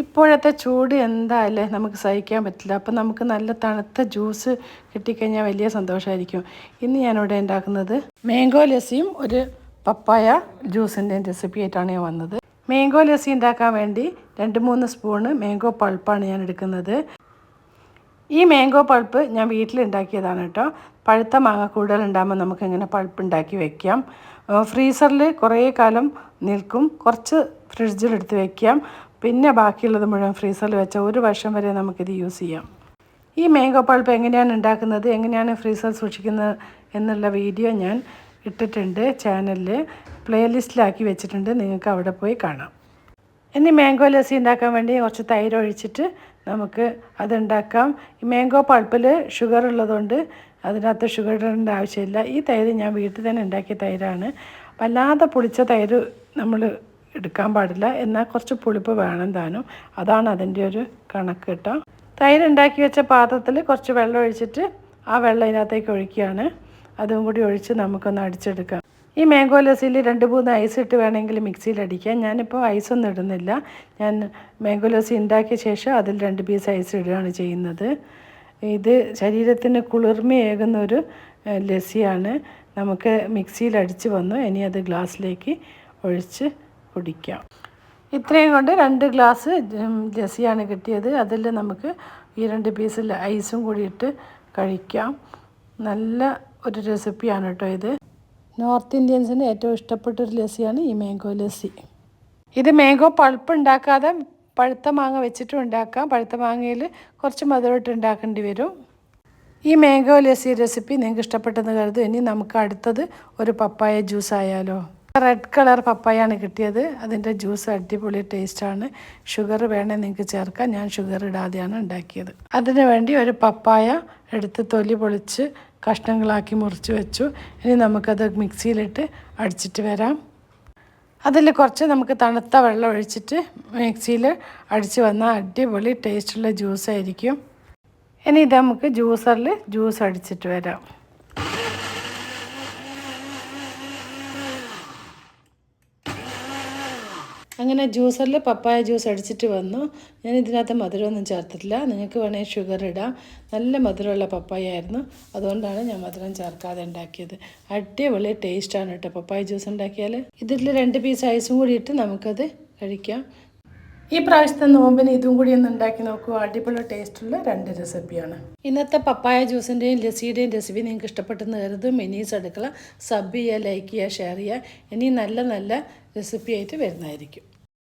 ഇപ്പോഴത്തെ ചൂട് എന്തായാലേ നമുക്ക് സഹിക്കാൻ പറ്റില്ല. അപ്പം നമുക്ക് നല്ല തണുത്ത ജ്യൂസ് കിട്ടിക്കഴിഞ്ഞാൽ വലിയ സന്തോഷമായിരിക്കും. ഇന്ന് ഞാനിവിടെ ഉണ്ടാക്കുന്നത് മാംഗോ ലസ്സിയും ഒരു പപ്പായ ജ്യൂസിന്റെയും റെസിപ്പി ആയിട്ടാണ് ഞാൻ വന്നത്. മാംഗോ ലസ്സി ഉണ്ടാക്കാൻ വേണ്ടി രണ്ട് മൂന്ന് സ്പൂണ് മാംഗോ പൾപ്പാണ് ഞാൻ എടുക്കുന്നത്. ഈ മാംഗോ പൾപ്പ് ഞാൻ വീട്ടിലുണ്ടാക്കിയതാണ് കേട്ടോ. പഴുത്ത മാങ്ങ കൂടുതലുണ്ടാകുമ്പോൾ നമുക്ക് ഇങ്ങനെ പൾപ്പ് ഉണ്ടാക്കി വെക്കാം. ഫ്രീസറിൽ കുറേ കാലം നിൽക്കും. കുറച്ച് ഫ്രിഡ്ജിലെടുത്ത് വെക്കാം. പിന്നെ ബാക്കിയുള്ളത് മുഴുവൻ ഫ്രീസറിൽ വെച്ച ഒരു വർഷം വരെ നമുക്കിത് യൂസ് ചെയ്യാം. ഈ മാംഗോ പൾപ്പ് എങ്ങനെയാണ് ഉണ്ടാക്കുന്നത് എങ്ങനെയാണ് ഫ്രീസറിൽ സൂക്ഷിക്കുന്നത് എന്നുള്ള വീഡിയോ ഞാൻ ഇട്ടിട്ടുണ്ട് ചാനലിൽ പ്ലേലിസ്റ്റിലാക്കി വെച്ചിട്ടുണ്ട് നിങ്ങൾക്ക് അവിടെ പോയി കാണാം. ഇനി മാംഗോ ലസ്സി ഉണ്ടാക്കാൻ വേണ്ടി കുറച്ച് തൈര് ഒഴിച്ചിട്ട് നമുക്ക് അതുണ്ടാക്കാം. ഈ മാംഗോ പൾപ്പിൽ ഷുഗർ ഉള്ളതുകൊണ്ട് അതിനകത്ത് ഷുഗർ ഇടേണ്ട ആവശ്യമില്ല. ഈ തൈര് ഞാൻ വീട്ടിൽ തന്നെ ഉണ്ടാക്കിയ തൈരാണ്. വല്ലാതെ പുളിച്ച തൈര് നമ്മൾ എടുക്കാൻ പാടില്ല. എന്നാൽ കുറച്ച് പുളിപ്പ് വേണം താനും. അതാണ് അതിന്റെ ഒരു കണക്ക് കേട്ടോ. തൈര് ഉണ്ടാക്കി വെച്ച പാത്രത്തിൽ കുറച്ച് വെള്ളം ഒഴിച്ചിട്ട് ആ വെള്ളം ഇതിനകത്തേക്ക് ഒഴിക്കുകയാണ്. അതും കൂടി ഒഴിച്ച് നമുക്കൊന്ന് അടിച്ചെടുക്കാം. ഈ മാംഗോ ലസ്സിയിൽ രണ്ട് മൂന്ന് ഐസ് ഇട്ട് വേണമെങ്കിൽ മിക്സിയിൽ അടിക്കാം. ഞാനിപ്പോൾ ഐസൊന്നും ഇടുന്നില്ല. ഞാൻ മാംഗോ ലസ്സി ഉണ്ടാക്കിയ ശേഷം അതിൽ രണ്ട് പീസ് ഐസ് ഇടുകയാണ് ചെയ്യുന്നത്. ഇത് ശരീരത്തിന് കുളിർമയേകുന്ന ഒരു ലസ്സിയാണ്. നമുക്ക് മിക്സിയിൽ അടിച്ച് വന്നു. ഇനി അത് ഗ്ലാസ്സിലേക്ക് ഒഴിച്ച് കുടിക്കാം. ഇത്രയും കൊണ്ട് രണ്ട് ഗ്ലാസ് ജസിയാണ് കിട്ടിയത്. അതിൽ നമുക്ക് ഈ രണ്ട് പീസിൽ ഐസും കൂടി ഇട്ട് കഴിക്കാം. നല്ല ഒരു റെസിപ്പിയാണ് കേട്ടോ ഇത്. നോർത്ത് ഇന്ത്യൻസിന് ഏറ്റവും ഇഷ്ടപ്പെട്ട ഒരു ലസ്സിയാണ് ഈ മാംഗോ ലസ്സി ഇത് മാംഗോ പൾപ്പ് ഉണ്ടാക്കാതെ പഴുത്ത മാങ്ങ വെച്ചിട്ടും ഉണ്ടാക്കാം. പഴുത്ത മാങ്ങയിൽ കുറച്ച് മധുരമിട്ട് ഉണ്ടാക്കേണ്ടി വരും. ഈ മാംഗോ ലസ്സി റെസിപ്പി നിങ്ങൾക്ക് ഇഷ്ടപ്പെട്ടെന്ന് കരുതും ഇനി നമുക്ക് അടുത്തത് ഒരു പപ്പായ ജ്യൂസ് ആയാലോ റെഡ് കളർ പപ്പായാണ് കിട്ടിയത്. അതിന്റെ ജ്യൂസ് അടിപൊളി ടേസ്റ്റാണ് ഷുഗർ വേണേൽ നിങ്ങൾക്ക് ചേർക്കാം. ഞാൻ ഷുഗർ ഇടാതെയാണ് ഉണ്ടാക്കിയത്. അതിന് വേണ്ടി ഒരു പപ്പായ എടുത്ത് തൊലി പൊളിച്ച് കഷ്ണങ്ങളാക്കി മുറിച്ച് വെച്ചു. ഇനി നമുക്കത് മിക്സിയിലിട്ട് അടിച്ചിട്ട് വരാം. അതിൽ കുറച്ച് നമുക്ക് തണുത്ത വെള്ളം ഒഴിച്ചിട്ട് മിക്സിയിൽ അടിച്ച് വന്നാൽ അടിപൊളി ടേസ്റ്റുള്ള ജ്യൂസായിരിക്കും ഇനി ഇത് നമുക്ക് ജ്യൂസറിൽ ജ്യൂസ് അടിച്ചിട്ട് വരാം. അങ്ങനെ ജ്യൂസറിൽ പപ്പായ ജ്യൂസ് അടിച്ചിട്ട് വന്നു. ഞാൻ ഇതിനകത്ത് മധുരമൊന്നും ചേർത്തിട്ടില്ല. നിങ്ങൾക്ക് വേണേൽ ഷുഗർ ഇടാം. നല്ല മധുരമുള്ള പപ്പായ ആയിരുന്നു. അതുകൊണ്ടാണ് ഞാൻ മധുരം ചേർക്കാതെ ഉണ്ടാക്കിയത്. അടിപൊളി ടേസ്റ്റാണ് കേട്ടോ പപ്പായ ജ്യൂസ് ഉണ്ടാക്കിയാൽ ഇതിൽ രണ്ട് പീസ് ഐസും കൂടി ഇട്ട് നമുക്കത് കഴിക്കാം. ഈ പ്രാവശ്യത്തെ നോമ്പിന് ഇതും കൂടി ഒന്ന് ഉണ്ടാക്കി നോക്കൂ. അടിപൊളി ടേസ്റ്റുള്ള രണ്ട് റെസിപ്പിയാണ് ഇന്നത്തെ പപ്പായ ജ്യൂസിന്റെയും ലസ്സിയുടെയും റെസിപ്പി നിങ്ങൾക്ക് ഇഷ്ടപ്പെട്ടെന്ന് കരുതും. മിനീസ് അടുക്കള സബ് ചെയ്യുക ലൈക്ക് ചെയ്യുക ഷെയർ ചെയ്യുക ഇനി നല്ല നല്ല റെസിപ്പിയായിട്ട് വരുന്നതായിരിക്കും.